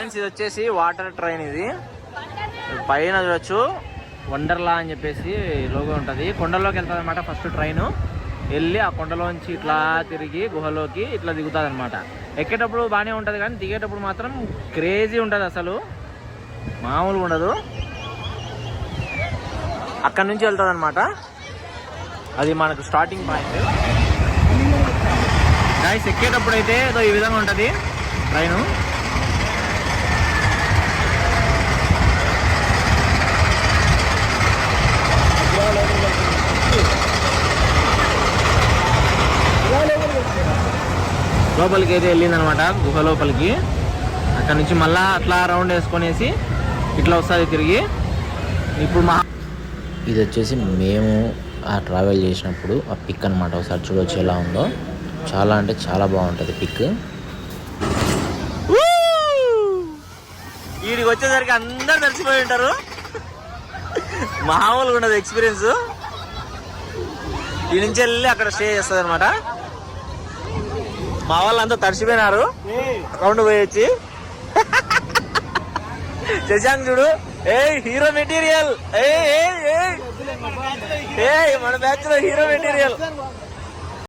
Friends ఇది వచ్చేసి water train ఇది. పైన చూడొచ్చు. వండర్లా అని చెప్పేసి లోగో ఉంటుంది. కొండలోకి వెళ్తుంది అనమాట ఫస్ట్ ట్రైన్ వెళ్ళి ఆ కొండలోంచి ఇట్లా తిరిగి గుహలోకి ఇట్లా దిగుతుంది అనమాట ఎక్కేటప్పుడు బాగానే ఉంటుంది కానీ దిగేటప్పుడు మాత్రం క్రేజీ ఉంటుంది అసలు. మామూలుగా ఉండదు. అక్కడ నుంచి వెళ్తుంది అనమాట అది మనకు స్టార్టింగ్ పాయింట్ గాయస్ ఎక్కేటప్పుడు అయితే ఏదో ఈ విధంగా ఉంటుంది. ట్రైను లోపలికి అయితే వెళ్ళిందనమాట గుహ లోపలికి. అక్కడ నుంచి మళ్ళా అట్లా రౌండ్ వేసుకొనేసి ఇట్లా వస్తుంది తిరిగి ఇప్పుడు మా ఇది వచ్చేసి మేము ఆ ట్రావెల్ చేసినప్పుడు ఆ పిక్ అనమాట ఒకసారి చూడొచ్చు ఎలా ఉందో. చాలా అంటే చాలా బాగుంటుంది పిక్ వీడికి వచ్చేసరికి అందరు తడిసిపోయి ఉంటారు. మామూలుగా ఉండదు ఎక్స్పీరియన్స్ ఈ నుంచి వెళ్ళి అక్కడ స్టే చేస్తుంది అనమాట మా వాళ్ళు అంతా తడిసిపోయినారు. రౌండ్ పోయొచ్చి. శశాంక్ చూడు. ఏ హీరో మెటీరియల్. ఏ మన బ్యాచ్లో హీరో మెటీరియల్.